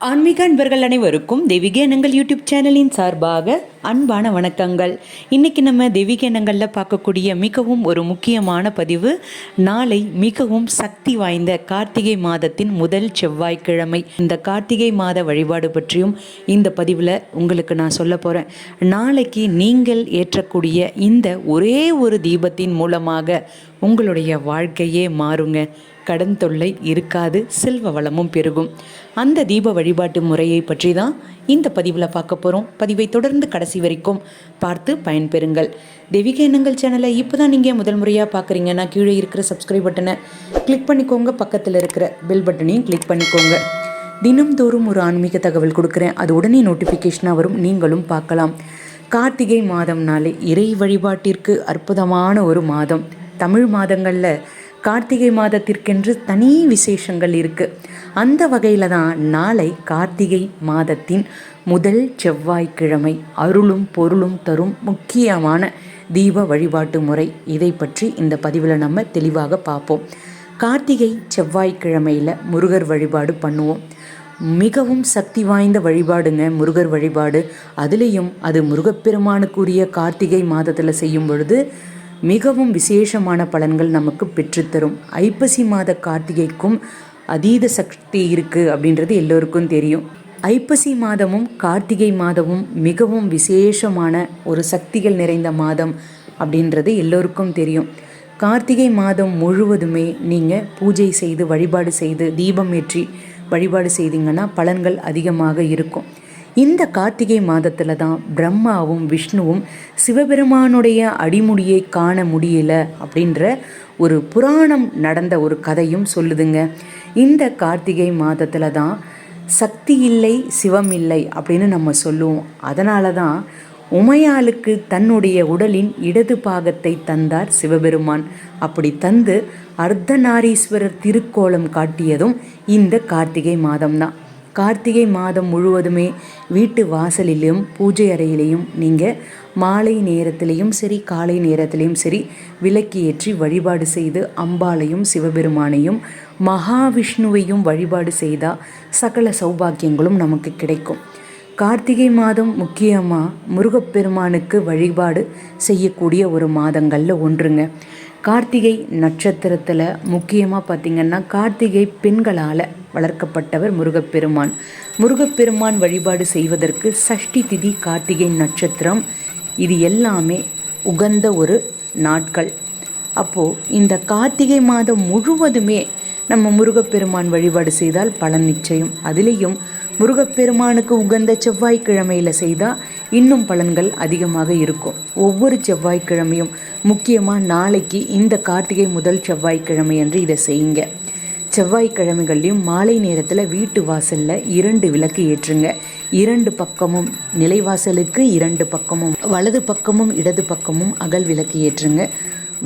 ஆன்மீக அன்பர்கள் அனைவருக்கும் தெய்வீக எண்ணங்கள் யூடியூப் சேனலின் சார்பாக அன்பான வணக்கங்கள். இன்னைக்கு நம்ம தெய்வீக எண்ணங்களில் பார்க்கக்கூடிய மிகவும் ஒரு முக்கியமான பதிவு நாளை மிகவும் சக்தி வாய்ந்த கார்த்திகை மாதத்தின் முதல் செவ்வாய்க்கிழமை. இந்த கார்த்திகை மாத வழிபாடு பற்றியும் இந்த பதிவில் உங்களுக்கு நான் சொல்ல போகிறேன் நாளைக்கு நீங்கள் ஏற்றக்கூடிய இந்த ஒரே ஒரு தீபத்தின் மூலமாக உங்களுடைய வாழ்க்கையே மாறுங்க. கடன் தொல்லை இருக்காது செல்வ வளமும் பெருகும். அந்த தீப வழிபாட்டு முறையை பற்றி தான் இந்த பதிவில் பார்க்க போகிறோம் பதிவை தொடர்ந்து கடைசி வரைக்கும் பார்த்து பயன்பெறுங்கள். தெய்வீக எண்ணங்கள் சேனலை இப்போ தான் நீங்கள் முதல் முறையாக பார்க்குறீங்கன்னா கீழே இருக்கிற சப்ஸ்கிரைப் பட்டனை கிளிக் பண்ணிக்கோங்க. பக்கத்தில் இருக்கிற பெல் பட்டனையும் கிளிக் பண்ணிக்கோங்க. தினம்தோறும் ஒரு ஆன்மீக தகவல் கொடுக்குறேன். அது உடனே நோட்டிஃபிகேஷனாக வரும். நீங்களும் பார்க்கலாம். கார்த்திகை மாதம்னாலே இறை வழிபாட்டிற்கு அற்புதமான ஒரு மாதம். தமிழ் மாதங்களில் கார்த்திகை மாதத்திற்கென்று தனி விசேஷங்கள் இருக்குது அந்த வகையில் தான் நாளை கார்த்திகை மாதத்தின் முதல் செவ்வாய்க்கிழமை அருளும் பொருளும் தரும் முக்கியமான தீப வழிபாட்டு முறை. இதை பற்றி இந்த பதிவில் நம்ம தெளிவாக பார்ப்போம். கார்த்திகை செவ்வாய்க்கிழமையில் முருகர் வழிபாடு பண்ணுவோம். மிகவும் சக்தி வாய்ந்த வழிபாடுங்க முருகர் வழிபாடு. அதுலேயும் அது முருகப்பெருமானுக்குரிய கார்த்திகை மாதத்தில் செய்யும் பொழுது மிகவும் விசேஷமான பலன்கள் நமக்கு பெற்றுத்தரும். ஐப்பசி மாத கார்த்திகைக்கும் அதீத சக்தி இருக்குது அப்படின்றது எல்லோருக்கும் தெரியும். ஐப்பசி மாதமும் கார்த்திகை மாதமும் மிகவும் விசேஷமான ஒரு சக்திகள் நிறைந்த மாதம் அப்படின்றது எல்லோருக்கும் தெரியும். கார்த்திகை மாதம் முழுவதுமே நீங்கள் பூஜை செய்து வழிபாடு செய்து தீபம் ஏற்றி வழிபாடு செய்தீங்கன்னா பலன்கள் அதிகமாக இருக்கும். இந்த கார்த்திகை மாதத்தில் தான் பிரம்மாவும் விஷ்ணுவும் சிவபெருமானுடைய அடிமுடியை காண முடியல அப்படின்ற ஒரு புராணம் நடந்த ஒரு கதையும் சொல்லுதுங்க. இந்த கார்த்திகை மாதத்தில் தான் சக்தி இல்லை சிவம் இல்லை அப்படின்னு நம்ம சொல்லுவோம். அதனால தான் உமையாளுக்கு தன்னுடைய உடலின் இடது பாகத்தை தந்தார் சிவபெருமான். அப்படி தந்து அர்த்தநாரீஸ்வரர் திருக்கோலம் காட்டியதும் இந்த கார்த்திகை மாதம்தான் கார்த்திகை மாதம் முழுவதுமே வீட்டு வாசலிலும் பூஜை அறையிலையும் நீங்கள் மாலை நேரத்திலையும் சரி காலை நேரத்திலையும் சரி விளக்கு ஏற்றி வழிபாடு செய்து அம்பாளையும் சிவபெருமானையும் மகாவிஷ்ணுவையும் வழிபாடு செய்தால் சகல சௌபாக்கியங்களும் நமக்கு கிடைக்கும். கார்த்திகை மாதம் முக்கியமாக முருகப்பெருமானுக்கு வழிபாடு செய்யக்கூடிய ஒரு மாதங்களில் ஒன்றுங்க. கார்த்திகை நட்சத்திரத்தில் முக்கியமாக பார்த்திங்கன்னா கார்த்திகை பெண்களால் வளர்க்கப்பட்டவர் முருகப்பெருமான். முருகப்பெருமான் வழிபாடு செய்வதற்கு சஷ்டி திதி கார்த்திகை நட்சத்திரம். இது எல்லாமே உகந்த ஒரு நாட்கள். அப்போது இந்த கார்த்திகை மாதம் முழுவதுமே நம்ம முருகப்பெருமான் வழிபாடு செய்தால் பலன் நிச்சயம். அதுலேயும் முருகப்பெருமானுக்கு உகந்த செவ்வாய்க்கிழமையில் செய்தால் இன்னும் பலன்கள் அதிகமாக இருக்கும். ஒவ்வொரு செவ்வாய்க்கிழமையும் முக்கியமாக நாளைக்கு இந்த கார்த்திகை முதல் செவ்வாய்க்கிழமை என்று இதை செய்யுங்க. செவ்வாய்க்கிழமைகள்லையும் மாலை நேரத்தில் வீட்டு வாசலில் இரண்டு விளக்கு ஏற்றுங்க. இரண்டு பக்கமும் நிலைவாசலுக்கு இரண்டு பக்கமும் வலது பக்கமும் இடது பக்கமும் அகல் விளக்கு ஏற்றுங்க.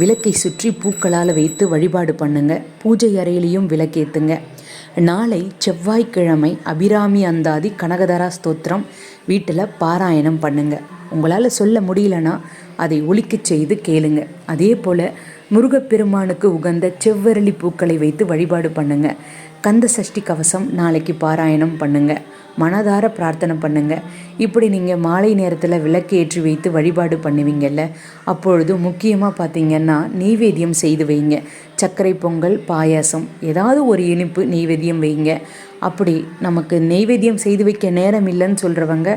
விளக்கை சுற்றி பூக்களால் வைத்து வழிபாடு பண்ணுங்க. பூஜை அறையிலையும் விளக்கேற்றுங்க நாளை செவ்வாய்க்கிழமை அபிராமி அந்தாதி கனகதரா ஸ்தோத்திரம். வீட்டில் பாராயணம் பண்ணுங்க. உங்களால் சொல்ல முடியலன்னா அதை ஒழிக்கச் செய்து கேளுங்க. அதே போல் முருகப்பெருமானுக்கு உகந்த செவ்வரளி பூக்களை வைத்து வழிபாடு பண்ணுங்க. கந்த சஷ்டி கவசம் நாளைக்கு பாராயணம் பண்ணுங்க. மனதார பிரார்த்தனை பண்ணுங்க. இப்படி நீங்கள் மாலை நேரத்தில் விளக்கு ஏற்றி வைத்து வழிபாடு பண்ணுவீங்கல்ல. அப்பொழுது முக்கியமாக பார்த்தீங்கன்னா நெய்வேத்தியம் செய்து வைங்க. சர்க்கரை பொங்கல் பாயாசம் ஏதாவது ஒரு இனிப்பு நெய்வேத்தியம் வைங்க. அப்படி நமக்கு நெய்வேத்தியம் செய்து வைக்க நேரம் இல்லைன்னு சொல்கிறவங்க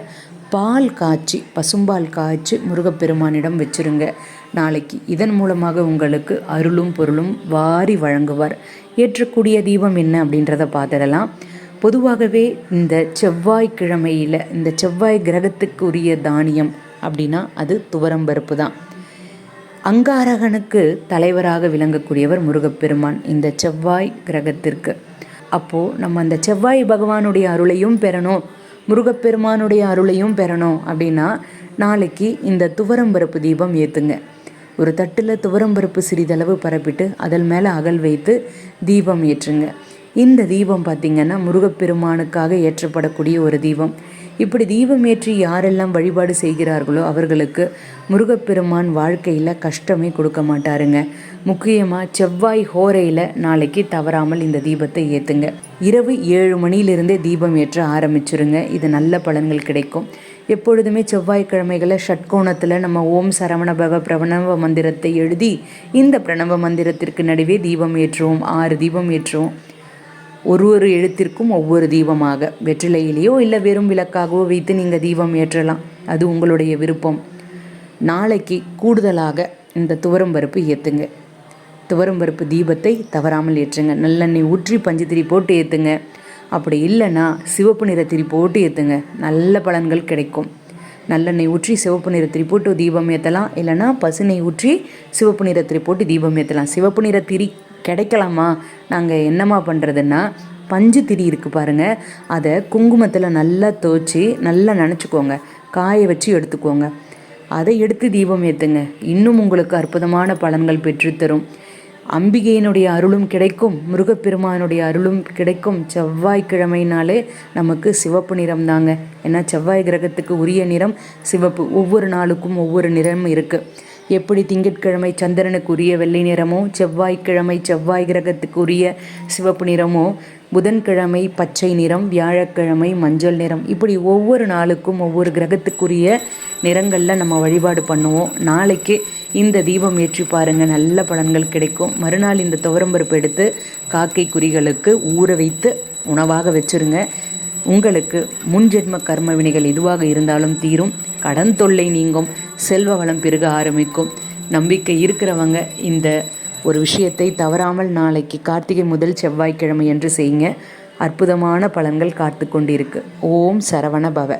பால் காய்ச்சி பசும்பால் காய்ச்சி முருகப்பெருமானிடம் வச்சுருங்க. நாளைக்கு. இதன் மூலமாக உங்களுக்கு அருளும் பொருளும் வாரி வழங்குவார். ஏற்றக்கூடிய தீபம் என்ன அப்படின்றத பார்த்துடலாம். பொதுவாகவே இந்த செவ்வாய்க்கிழமையில் இந்த செவ்வாய் கிரகத்துக்கு உரிய தானியம் அப்படின்னா அது துவரம்பருப்பு தான். அங்காரகனுக்கு தலைவராக விளங்கக்கூடியவர் முருகப்பெருமான் இந்த செவ்வாய் கிரகத்திற்கு. அப்போது நம்ம அந்த செவ்வாய் பகவானுடைய அருளையும் பெறணும் முருகப்பெருமானுடைய அருளையும் பெறணும் அப்படின்னா நாளைக்கு இந்த துவரம்பருப்பு தீபம் ஏற்றுங்க ஒரு தட்டில் துவரம்பருப்பு சிறிதளவு பரப்பிட்டு அதன் மேலே அகல் வைத்து தீபம் ஏற்றுங்க. இந்த தீபம் பார்த்திங்கன்னா முருகப்பெருமானுக்காக ஏற்றப்படக்கூடிய ஒரு தீபம். இப்படி தீபம் ஏற்றி யாரெல்லாம் வழிபாடு செய்கிறார்களோ அவர்களுக்கு முருகப்பெருமான் வாழ்க்கையில் கஷ்டமே கொடுக்க மாட்டாருங்க. முக்கியமாக செவ்வாய் ஹோரையில் நாளைக்கு தவறாமல் இந்த தீபத்தை ஏற்றுங்க இரவு ஏழு மணியிலிருந்தே தீபம் ஏற்ற ஆரம்பிச்சிருங்க. இது நல்ல பலன்கள் கிடைக்கும். எப்பொழுதுமே செவ்வாய்க்கிழமைகளை ஷட்கோணத்தில் நம்ம ஓம் சரவணபவ பிரணவ மந்திரத்தை எழுதி இந்த பிரணவ மந்திரத்திற்கு நடுவே தீபம் ஏற்றுவோம். ஆறு தீபம் ஏற்றுவோம். ஒரு ஒரு எழுத்திற்கும் ஒவ்வொரு தீபமாக. வெற்றிலையிலேயோ இல்லை வெறும் விளக்காகவோ வைத்து நீங்கள் தீபம் ஏற்றலாம். அது உங்களுடைய விருப்பம். நாளைக்கு கூடுதலாக இந்த துவரம் பருப்பு ஏற்றுங்க துவரம் பருப்பு தீபத்தை தவறாமல் ஏற்றுங்க. நல்லெண்ணெய் ஊற்றி பஞ்சுத்திரி போட்டு ஏற்றுங்க அப்படி இல்லைன்னா சிவப்பு நிறத்திரி போட்டு ஏற்றுங்க நல்ல பலன்கள் கிடைக்கும். நல்லெண்ணெய் ஊற்றி சிவப்பு நிறத்திரி போட்டு தீபம் ஏற்றலாம் இல்லைன்னா பசுநெய் ஊற்றி சிவப்பு நிறத்திரி போட்டு தீபம் ஏற்றலாம் சிவப்பு நிறத்திரி கிடைக்கலாமா? நாங்கள் என்னம்மா பண்ணுறதுன்னா பஞ்சு திரி இருக்குது பாருங்கள் அதை குங்குமத்தில் நல்லா துவச்சி நல்லா நினச்சிக்கோங்க. காய வச்சு எடுத்துக்கோங்க. அதை எடுத்து தீபம் ஏற்றுங்க இன்னும் உங்களுக்கு அற்புதமான பலன்கள் பெற்றுத்தரும். அம்பிகையினுடைய அருளும் கிடைக்கும் முருகப்பெருமானுடைய அருளும் கிடைக்கும் செவ்வாய்க்கிழமைனாலே நமக்கு சிவப்பு நிறம் தாங்க. ஏன்னா செவ்வாய் கிரகத்துக்கு உரிய நிறம் சிவப்பு. ஒவ்வொரு நாளுக்கும் ஒவ்வொரு நிறம் இருக்குது எப்படி திங்கட்கிழமை சந்திரனுக்கு உரிய வெள்ளை நிறமோ செவ்வாய்க்கிழமை செவ்வாய் கிரகத்துக்கு உரிய சிவப்பு நிறமோ புதன்கிழமை பச்சை நிறம் வியாழக்கிழமை மஞ்சள் நிறம். இப்படி ஒவ்வொரு நாளுக்கும் ஒவ்வொரு கிரகத்துக்குரிய நிறங்களில் நம்ம வழிபாடு பண்ணுவோம். நாளைக்கு இந்த தீபம் ஏற்றி பாருங்கள் நல்ல பலன்கள் கிடைக்கும். மறுநாள் இந்த துவரம்பருப்பு எடுத்து காக்கை குறிகளுக்கு ஊற வைத்து உணவாக வச்சுருங்க. உங்களுக்கு முன்ஜென்ம கர்ம வினைகள் எதுவாக இருந்தாலும் தீரும். கடன் தொல்லை நீங்கும். செல்வ வளம் பெருக ஆரம்பிக்கும். நம்பிக்கை இருக்கிறவங்க இந்த ஒரு விஷயத்தை தவறாமல் நாளைக்கு கார்த்திகை முதல் செவ்வாய்க்கிழமை என்று செய்யுங்க. அற்புதமான பலன்கள் காத்து கொண்டிருக்கு ஓம் சரவண பவ.